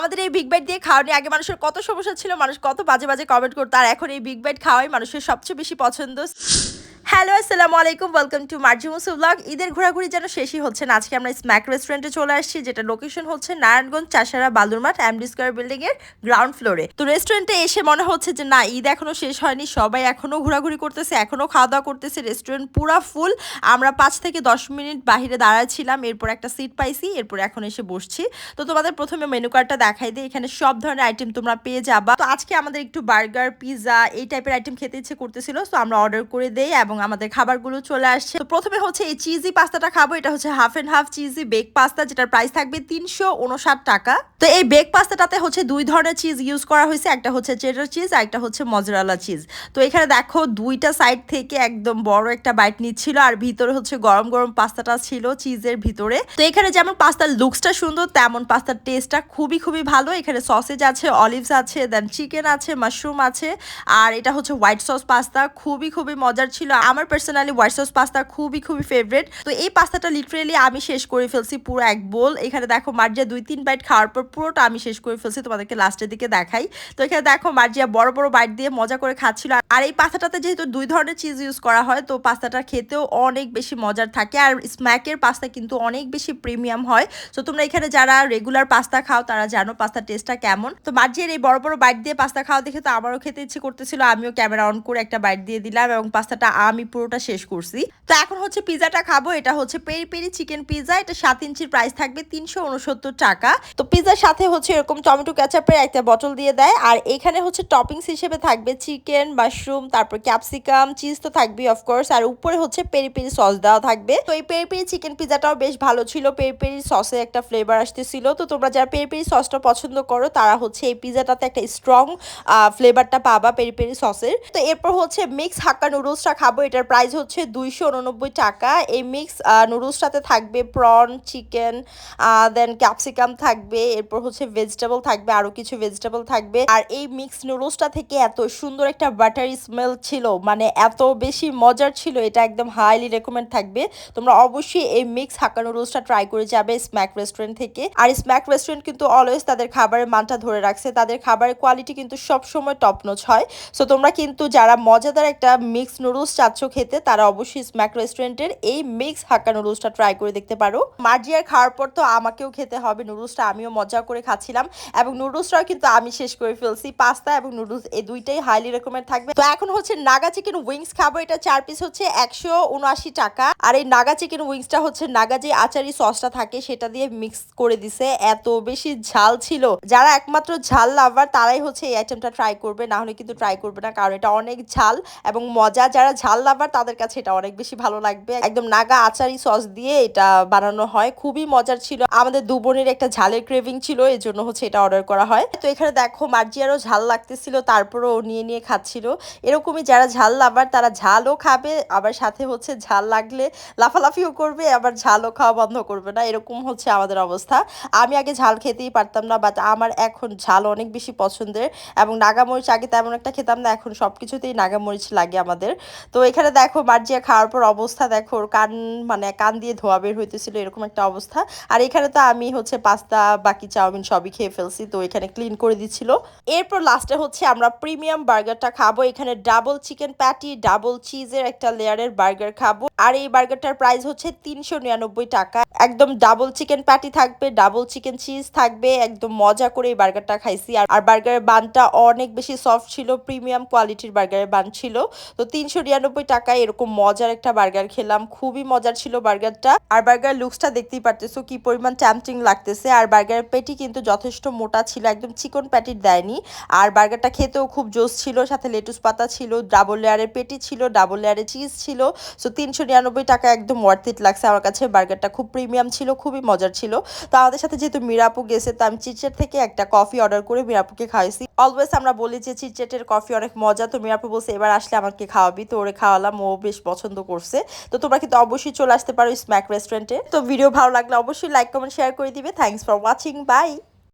আমাদের এই big byte দিয়ে খাওয়া নিয়ে আগে মানুষের কত সমস্যা ছিল, মানুষ কত বাজে বাজে কমেন্ট করতো, আর এখন এই বিগ বাইট খাওয়াই মানুষের সবচেয়ে বেশি পছন্দ। হ্যালো, আসসালামু আলাইকুম ওয়েলকাম টু মার্জিমুসু ব্লগ। ঈদের ঘোরাঘুরি যেন শেষই হচ্ছে না, আজকে আমরা স্ম্যাক রেস্টুরেন্টে চলে আসছি যেটা লোকেশন হচ্ছে Narayanganj, Chashara Balurmath MD square building এর গ্রাউন্ড ফ্লোরে তো রেস্টুরেন্টে এসে মনে হচ্ছে যে, না, ঈদ এখনও শেষ হয়নি, সবাই এখনও ঘোরাঘুরি করতেছে, এখনও খাওয়া দাওয়া করতেছে রেস্টুরেন্ট পুরো ফুল আমরা পাঁচ থেকে দশ মিনিট বাহিরে দাঁড়াচ্ছিলাম, এরপর একটা সিট পাইছি, এরপর এখন এসে বসছি। তো তোমাদের প্রথমে মেনু কার্ডটা দেখাই দিই, এখানে সব ধরনের আইটেম তোমরা পেয়ে যাবা। তো আজকে আমাদের একটু বার্গার পিৎজা এই টাইপের আইটেম খেতে ইচ্ছে করতেছিল তো আমরা অর্ডার করে দেই এবং আমাদের খাবারগুলো চলে আসছে। তো প্রথমে হচ্ছে এই চিজি পাস্তাটা খাব। এটা হচ্ছে half and half cheesy bake pasta যেটার প্রাইস থাকবে তিনশো উনষাট টাকা। তো এই বেক পাস্তাটাতে হচ্ছে দুই ধরনের চিজ ইউজ করা হয়েছে। একটা হচ্ছে চেডার চিজ, আর একটা হচ্ছে মজরালা চিজ। তো এখানে দেখো দুইটা সাইড থেকে একদম বড় একটা বাইট নিচ্ছিল, আর ভিতরে হচ্ছে গরম গরম পাস্তাটা ছিল চিজের ভিতরে। তো এখানে যেমন পাস্তার লুকসটা সুন্দর, তেমন পাস্তার টেস্টটা খুবই খুবই ভালো। এখানে সসেজ আছে, অলিভস আছে, দেন চিকেন আছে, মাশরুম আছে, আর এটা হচ্ছে হোয়াইট সস পাস্তা। খুবই খুবই মজার ছিল। আমার পার্সোনালি হোয়াইট সস পাস্তা খুবই খুবই ফেভারিট। তো এই পাস্তাটা লিটারেলি আমি শেষ করে ফেলছি পুরো এক বোল। এখানে দেখো মার্জিয়া দুই তিন বাইট খাওয়ার পর পুরোটা আমি শেষ করে ফেলছি, তোমাদেরকে লাস্টের দিকে দেখাই। তো এখানে দেখো, মার্জিয়া বড় বড় বাইট দিয়ে মজা করে খাচ্ছিল। আর এই পাস্তাটাতে যেহেতু দুই ধরনের চিজ ইউজ করা হয়, তো পাস্তাটা খেতেও অনেক বেশি মজার থাকে। আর স্ম্যাকের পাস্তা কিন্তু অনেক বেশি প্রিমিয়াম হয়। তো তোমরা এখানে যারা রেগুলার পাস্তা খাও, তারা জানো পাস্তার টেস্টটা কেমন। তো মার্জিয়ার এই বড় বড় বাইট দিয়ে পাস্তা খাওয়া দেখে তো আমারও খেতে ইচ্ছে করতেছিল। আমিও ক্যামেরা অন করে একটা বাইট দিয়ে দিলাম এবং পাস্তাটা আমি পুরোটা শেষ করছি। তো এখন হচ্ছে পিজাটা খাব। এটা হচ্ছে পেরি পেরি চিকেন পিজা এটা সাত ইঞ্চির প্রাইস থাকবে তিনশো উনসত্তর টাকা। তো পিজার সাথে হচ্ছে এরকম টমেটো ক্যাচাপের একটা বটল দিয়ে দেয়। আর এখানে হচ্ছে টপিংস হিসেবে থাকবে চিকেন, মাশরুম, তারপর ক্যাপসিকাম, চিজ তো থাকবে অফকোর্স আর উপরে হচ্ছে পেরি পেরি সস দেওয়া থাকবে। তো এই পেরি পেরি চিকেন পিজাটাও বেশ ভালো ছিল, পেরি পেরি সসে একটা ফ্লেভার আসতেছিল। তো তোমরা যারা পেরি পেরি সসটা পছন্দ করো, তারা হচ্ছে এই পিজাটাতে একটা স্ট্রং ফ্লেভারটা পাবা পেরি পেরি সসের। তো এরপর হচ্ছে মিক্স হাক্কা নুডলসটা খাব, এটার প্রাইস হচ্ছে দুইশো উননব্বই টাকা। এই মিক্স নুডলসটাতে থাকবে প্রন চিকেন দেন ক্যাপসিকাম থাকবে এরপর হচ্ছে ভেজিটেবল থাকবে আরও কিছু ভেজিটেবল থাকবে। আর এই মিক্স নুডলসটা থেকে এত সুন্দর একটা বাটারি স্মেল ছিল মানে এত বেশি মজার ছিল, এটা একদম হাইলি রেকমেন্ড থাকবে। তোমরা অবশ্যই এই মিক্স হাক্কা নুডলসটা ট্রাই করে যাবে স্ম্যাক রেস্টুরেন্ট থেকে। আর স্ম্যাক রেস্টুরেন্ট কিন্তু অলওয়েজ তাদের খাবারের মানটা ধরে রাখছে, তাদের খাবারের কোয়ালিটি কিন্তু সবসময় টপ নচ হয়। সো তোমরা কিন্তু যারা মজাদার একটা মিক্স নুডলস চাচ্ছ খেতে, তারা অবশ্যই স্ম্যাক রেস্টুরেন্টের এই মিক্স হাক্কা নুডলসটা ট্রাই করে দেখতে পারো। মার্জিয়ার খাওয়ার পর তো আমাকেও খেতে হবে নুডলসটা আমিও মজা করে খাচ্ছিলাম এবং নুডলসটাও কিন্তু আমি শেষ করে ফেলছি, পাস্তা এবং নুডলস এই দুইটাই হাইলি রেকমেন্ড থাকবে। তো এখন হচ্ছে নাগা চিকেন উইংস খাব, এটা চার পিস হচ্ছে একশো উনআশি টাকা। আর এই নাগা চিকেন উইংসটা হচ্ছে নাগা যে আচারি সসটা থাকে সেটা দিয়ে মিক্স করে দিছে, এত বেশি ঝাল ছিল। যারা একমাত্র ঝাল লাভার, তারাই হচ্ছে এই আইটেমটা ট্রাই করবে, না হলে কিন্তু ট্রাই করবে না, কারণ এটা অনেক ঝাল এবং মজা। যারা ঝাল লাভার, তাদের কাছে এটা অনেক বেশি ভালো লাগবে। একদম নাগা আচারি সস দিয়ে এটা বানানো হয়, খুবই মজার ছিল। আমাদের দু একটা ঝালের ক্রেভিং ছিল। এই জন্য হচ্ছে এটা অর্ডার করা হয়। তো এখানে দেখো মার্জিয়ারও ঝাল লাগতেছিল, তারপরও নিয়ে নিয়ে খাচ্ছিল। এরকমই যারা ঝাল লাভার, তারা ঝালও খাবে, আবার সাথে হচ্ছে ঝাল লাগলে লাফালাফিও করবে, আবার ঝালও খাওয়া বন্ধ করবে না। এরকম হচ্ছে আমাদের অবস্থা। আমি আগে ঝাল খেতেই পারতাম না বাট আমার এখন ঝাল অনেক বেশি পছন্দের এবং নাগামরিচ আগে তেমন একটা খেতাম না, এখন সব কিছুতেই নাগামরিচ লাগে আমাদের। তো এখানে দেখো মার্জিয়া খাওয়ার পর অবস্থা দেখো, ওর কান মানে কান দিয়ে ধোয়া বের হইতেছিল, এরকম একটা অবস্থা। আর এখানে তো আমি হচ্ছে পাস্তা, বাকি চাউমিন সবই খেয়ে ফেলছি, তো এখানে ক্লিন করে দিচ্ছিল। এরপর লাস্টে হচ্ছে আমরা প্রিমিয়াম বার্গারটা খাব। এখানে ডাবল চিকেন প্যাটি ডাবল চিজের একটা লেয়ারের বার্গার খাব। আর এই বার্গারটার প্রাইস হচ্ছে তিনশো নিরানব্বই টাকা। একদম ডাবল চিকেন প্যাটি থাকবে ডাবল চিকেন চিজ থাকবে, একদম মজা করে এই বার্গারটা খাইছি। আর বার্গারের বানটা অনেক বেশি সফট ছিল প্রিমিয়াম কোয়ালিটির বার্গারের বান ছিল। তো তিনশো নিরানব্বই টাকায় এরকম মজার একটা বার্গার খেলাম, খুবই মজার ছিল বার্গারটা। আর বার্গার লুকসটা দেখতেই পারতেছো কি পরিমাণ ট্যাম্পটিং লাগতেছে। আর বার্গারের পেটি কিন্তু যথেষ্ট মোটা ছিল, একদম চিকন প্যাটির দেয়নি। আর বার্গারটা খেতেও খুব জোস ছিল, সাথে লেটুস পাতা ছিল ডাবল লেয়ারের পেটি ছিল ডাবল লেয়ারের চিজ ছিল। সো তিনশো নিরানব্বই টাকা একদম ওয়ার্থ ইট লাগছে। আমার কাছে বার্গারটা খুব প্রিমিয়াম ছিল, খুবই মজার ছিল। তো আমাদের সাথে যেহেতু মিরাপু গেছে, তো আমি চিটচেট থেকে একটা কফি অর্ডার করে মিরাপুকে খাওয়াইছি। অলওয়েজ আমরা বলি যে চিটচেটের কফি অনেক মজা। তো মিরাপু বলছে, এবার আসলে আমাকে খাওয়াবি। তো ওরে খাওয়ালাম, ও বেশ পছন্দ করছে। তো তোমরা কিন্তু অবশ্যই চলে আসতে পারো স্ম্যাক রেস্টুরেন্টে তো ভিডিও ভালো লাগলে অবশ্যই লাইক কমেন্ট শেয়ার করে দিবে। Thanks for watching by